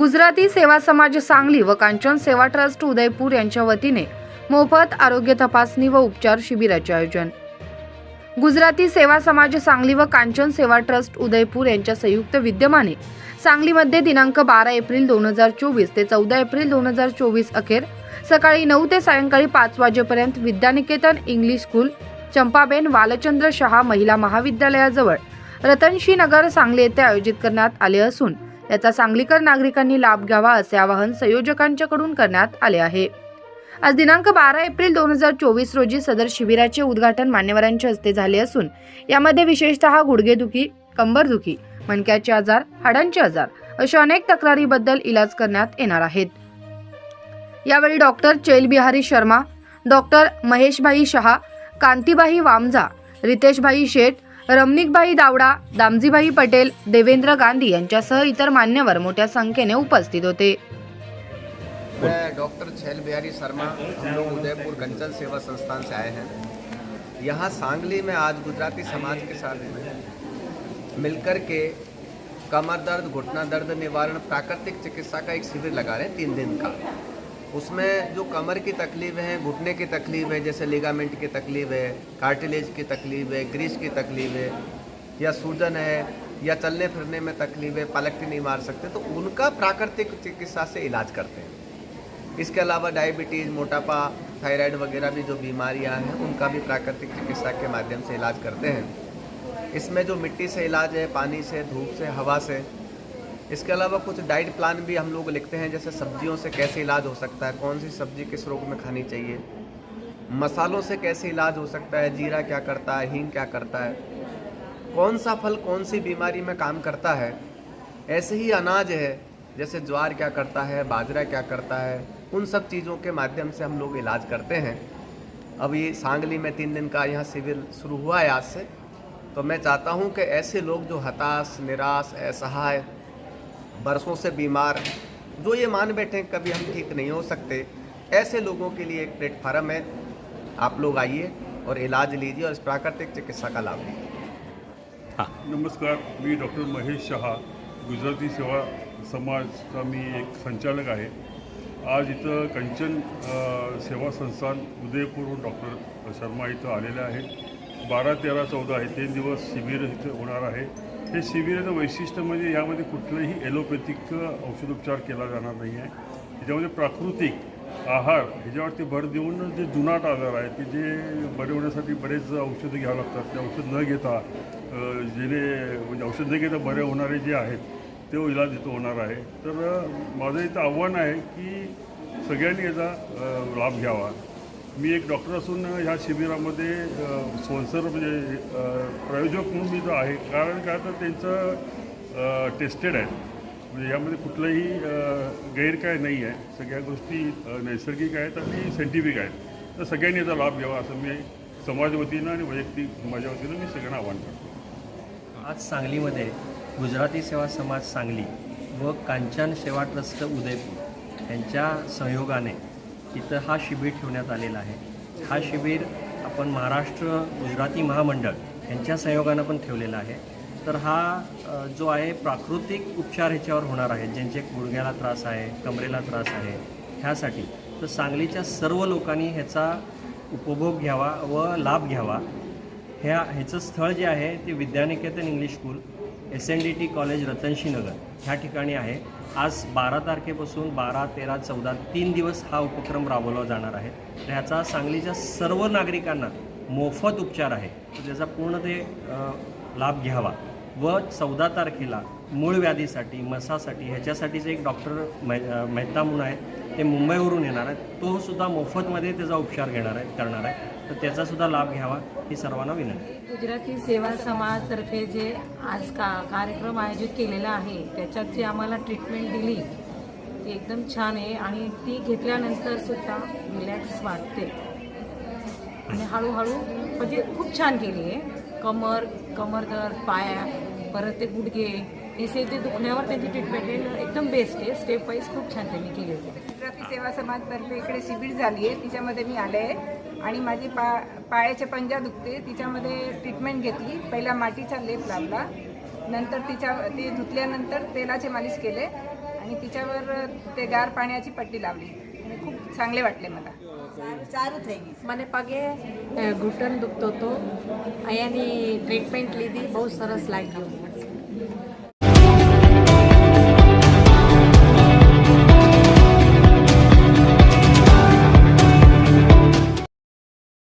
गुजराती सेवा समाज सांगली व कांचन सेवा ट्रस्ट उदयपूर यांच्या वतीने मोफत आरोग्य तपासणी व उपचार शिबिराचे आयोजन. गुजराती सेवा समाज सांगली व कांचन सेवा ट्रस्ट उदयपूर यांच्या संयुक्त विद्यमाने सांगलीमध्ये दिनांक बारा एप्रिल दोन हजार चोवीस ते चौदा एप्रिल दोन हजार चोवीस अखेर सकाळी नऊ ते सायंकाळी पाच वाजेपर्यंत विद्यानिकेतन इंग्लिश स्कूल चंपाबेन वालचंद्र शहा महिला महाविद्यालयाजवळ रतनशी नगर सांगली येथे आयोजित करण्यात आले असून याचा सांगलीकर नागरिकांनी लाभ घ्यावा असे आवाहन संयोजकांच्याकडून करण्यात आले आहे. आज दिनांक बारा एप्रिल दोन हजार चोवीस रोजी सदर शिबिराचे उद्घाटन मान्यवरांच्या हस्ते झाले असून यामध्ये विशेषतः गुडघेदुखी कंबरदुखी मणक्याचे आजार हाडांचे आजार अशा अनेक तक्रारीबद्दल इलाज करण्यात येणार आहेत. यावेळी डॉक्टर चैलबिहारी शर्मा डॉक्टर महेशभाई शहा कांतीबाई वामजा रितेशभाई शेठ रमणिकबाई दावडा दामजीबाई पटेल देवेंद्र गांधी यांच्यासह इतर मान्यवर मोठ्या संख्येने उपस्थित होते. मैं डॉक्टर छैल बिहारी शर्मा हम लोग उदयपुर कंचन सेवा संस्थान से आए हैं। यहाँ सांगली में आज गुजराती समाज के साथ मिलकर के कमर दर्द घुटना दर्द निवारण प्राकृतिक चिकित्सा का एक शिविर लगा रहे हैं तीन दिन का। उसमें जो कमर की तकलीफ़ है, घुटने की तकलीफ़ है, जैसे लिगामेंट की तकलीफ़ है कार्टिलेज की तकलीफ़ है ग्रीस की तकलीफ़ है, या सूजन है, या चलने फिरने में तकलीफ़ है पलकटी नहीं मार सकते तो उनका प्राकृतिक चिकित्सा से इलाज करते हैं। इसके अलावा डायबिटीज़ मोटापा थायराइड वगैरह भी जो बीमारियाँ हैं, उनका भी प्राकृतिक चिकित्सा के माध्यम से इलाज करते हैं। इसमें जो मिट्टी से इलाज है, पानी से, धूप से, हवा से इसके अलावा कुछ डाइट प्लान भी हम लोग लिखते हैं, जैसे सब्जियों से कैसे इलाज हो सकता है, कौन सी सब्ज़ी किस रोग में खानी चाहिए, मसालों से कैसे इलाज हो सकता है, जीरा क्या करता है, हींग क्या करता है, कौन सा फल कौन सी बीमारी में काम करता है, ऐसे ही अनाज है, जैसे ज्वार क्या करता है, बाजरा क्या करता है, उन सब चीज़ों के माध्यम से हम लोग इलाज करते हैं। अभी सांगली में तीन दिन का यहाँ शिविर शुरू हुआ है आज से तो मैं चाहता हूँ कि ऐसे लोग जो हताश, निराश, असहाय बरसों से बीमार जो ये मान बैठे हैं कभी हम ठीक नहीं हो सकते। ऐसे लोगों के लिए एक प्लेटफार्म है। आप लोग आइए और इलाज लीजिए और इस प्राकृतिक चिकित्सा का लाभ लीजिए। नमस्कार मी डॉक्टर महेश शहा गुजराती सेवा समाज का मी एक संचालक आहे। आज इथं कंचन सेवा संस्थान उदयपूरहून डॉक्टर शर्मा इथं आलेले आहेत. बारा तेरा चौदा हे तीन दिवस शिबिर इथं होणार आहे. हे शिबिराचं वैशिष्ट्य म्हणजे यामध्ये कुठलंही ॲलोपॅथिक औषधोपचार केला जाणार नाही आहे. त्याच्यामध्ये प्राकृतिक आहार ह्याच्यावरती भर देऊन जे जुनाट आजार आहेत की जे बरे होण्यासाठी बरेच औषधं घ्यावं लागतात. ते औषध न घेता जेणे म्हणजे औषध न घेता बरे होणारे जे आहेत ते इलाज इथं होणार आहे. तर माझं इथं आव्हान आहे की सगळ्यांनी याचा लाभ घ्यावा. मी एक डॉक्टर असून ह्या शिबिरामध्ये स्पॉन्सर म्हणजे प्रायोजक म्हणून मी जो आहे. कारण काय तर त्यांचं टेस्टेड आहे. म्हणजे यामध्ये कुठलंही गैर काय नाही आहे. सगळ्या गोष्टी नैसर्गिक आहेत आणि सायंटिफिक आहेत. तर सगळ्यांनी याचा लाभ घ्यावा असं मी समाज वतीनं आणि वैयक्तिक माझ्या वतीनं मी सगळ्यांना आवाहन करतो. आज सांगलीमध्ये गुजराती सेवा समाज सांगली व कांचन सेवा ट्रस्ट उदयपूर यांच्या सहयोगाने इथं हा शिबिर ठेवण्यात आलेला आहे. हा शिबिर आपण महाराष्ट्र गुजराती महामंडळ यांच्या सहयोगानं पण ठेवलेला आहे. तर हा जो आहे प्राकृतिक उपचार ह्याच्यावर होणार आहे. ज्यांचे गुडघ्याला त्रास आहे कमरेला त्रास आहे ह्यासाठी. तर सांगलीच्या सर्व लोकांनी ह्याचा उपभोग घ्यावा व लाभ घ्यावा. ह्या ह्याचं स्थळ जे आहे ते Vidyaniketan English school S N D T college Ratanshi Nagar. ह्या ठिकाणी आहे. आज बारा तारखेपासून बारा तेरा चौदा तीन दिवस हा उपक्रम राबवला जाणार आहे. तर ह्याचा सांगलीच्या सर्व नागरिकांना मोफत उपचार आहे. तर त्याचा पूर्ण ते लाभ घ्यावा व चौदा तारखेला मूळ व्याधीसाठी मसासाठी ह्याच्यासाठीचे एक डॉक्टर मै मेहता म्हणून आहेत. ते मुंबईवरून येणार आहेत. तो सुद्धा मोफतमध्ये त्याचा उपचार घेणार आहे करणार आहे. तर त्याचा सुद्धा लाभ घ्यावा ही सर्वांना विनंती गुजराती सेवा समाजतर्फे जे आज का कार्यक्रम आयोजित केलेला आहे त्याच्यात जी आम्हाला ट्रीटमेंट दिली ती एकदम छान आहे आणि ती घेतल्यानंतर सुद्धा रिलॅक्स वाटते. आणि हळूहळू म्हणजे खूप छान केली आहे. कमर कमरदर पाया परत ते गुडघे हे से ते दुखण्यावर त्यांची ट्रीटमेंट एकदम बेस्ट आहे. स्टेप वाईज खूप छान त्यांनी केली होती. सेवा समाजतर्फे इकडे शिबिर झाली आहे. तिच्यामध्ये मी आले आहे. आणि माझी पा पायाचे पंजा दुखते. तिच्यामध्ये ट्रीटमेंट घेतली. पहिला माटीचा लेप लावला. नंतर तिच्या ते धुतल्यानंतर तेलाचे मालिश केले. आणि तिच्यावर ते गार पाण्याची पट्टी लावली. आणि खूप चांगले वाटले मला. સારું થઈ ગયું મને પગે ઘૂંટણ દુખતો હતો અહીંયાની ટ્રીટમેન્ટ લીધી બહુ સરસ લાગ્યું